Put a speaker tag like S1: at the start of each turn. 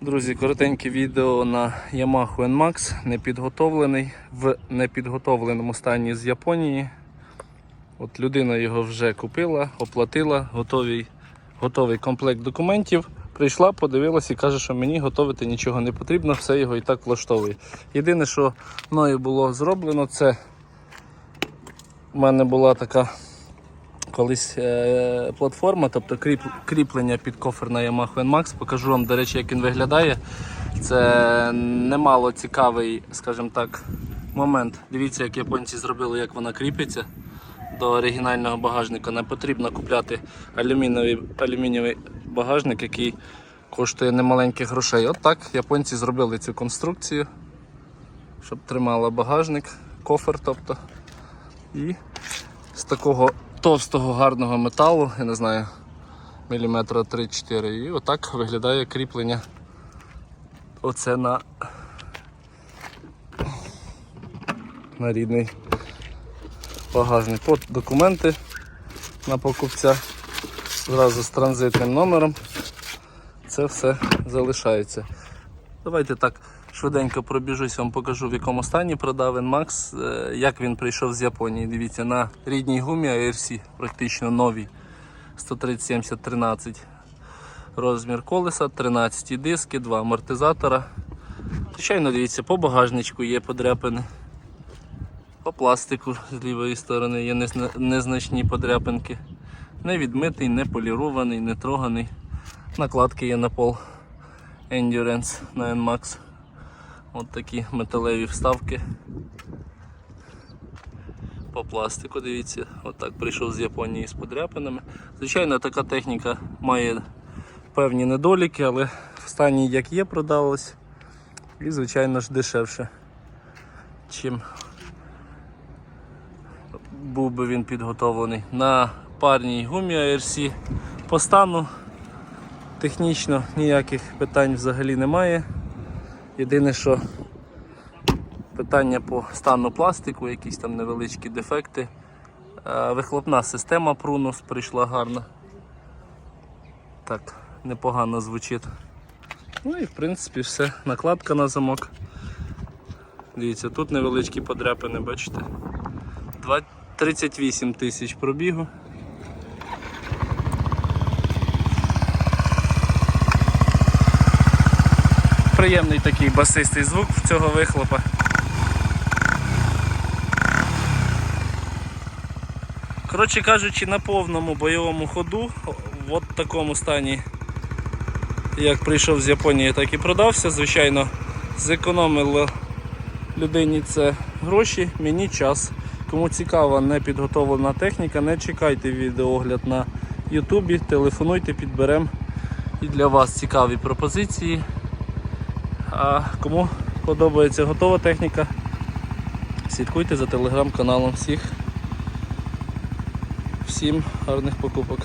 S1: Друзі, коротеньке відео на Yamaha NMAX, непідготовлений, в непідготовленому стані з Японії. От людина його вже купила, оплатила, готовий, готовий комплект документів. Прийшла, подивилась і каже, що мені готувати нічого не потрібно, все його і так влаштовує. Єдине, що мною було зроблено, це в мене була така колись е, платформа, тобто кріп, кріплення під кофер на Yamaha NMAX. Покажу вам, до речі, як він виглядає. Це немало цікавий, скажімо так, момент. Дивіться, як японці зробили, як вона кріпиться до оригінального багажника. Не потрібно купляти алюмінієвий, алюмінієвий багажник, який коштує немаленьких грошей. От так японці зробили цю конструкцію, щоб тримала багажник, кофер, тобто. І з такого товстого гарного металу, я не знаю, міліметра 3-4. І отак виглядає кріплення. Оце на, на рідний багажник. От документи на покупця зразу з транзитним номером. Це все залишається. Давайте так швиденько пробіжусь, вам покажу в якому стані продав Max, як він прийшов з Японії. Дивіться, на рідній гумі ARC, практично новій 130 13 Розмір колеса, 13 диски, 2 амортизатора. Звичайно, дивіться, по багажничку є подряпини. По пластику з лівої сторони є незначні подряпинки. Не відмитий, не полірований, не троганий. Накладки є на пол Endurance на NMAX. От такі металеві вставки. По пластику, дивіться, отак прийшов з Японії з подряпинами. Звичайно, така техніка має певні недоліки, але в стані як є продалось. І, звичайно ж, дешевше, чим був би він підготовлений. На парній гумі ARC по стану технічно ніяких питань взагалі немає. Єдине, що питання по стану пластику, якісь там невеличкі дефекти. Е, Вихлопна система Prunus прийшла гарна. Так, непогано звучить. Ну і в принципі все. Накладка на замок. Дивіться, тут невеличкі подряпини, бачите? 38 тисяч пробігу. Приємний такий басистий звук в цього вихлопа. Коротше кажучи, на повному бойовому ходу, в такому стані, як прийшов з Японії, так і продався. Звичайно, зекономило людині це гроші, мені час. Кому цікава непідготовлена техніка, не чекайте відеоогляд на Ютубі, телефонуйте, підберемо і для вас цікаві пропозиції. А кому подобається готова техніка, слідкуйте за телеграм-каналом всіх. Всім гарних покупок.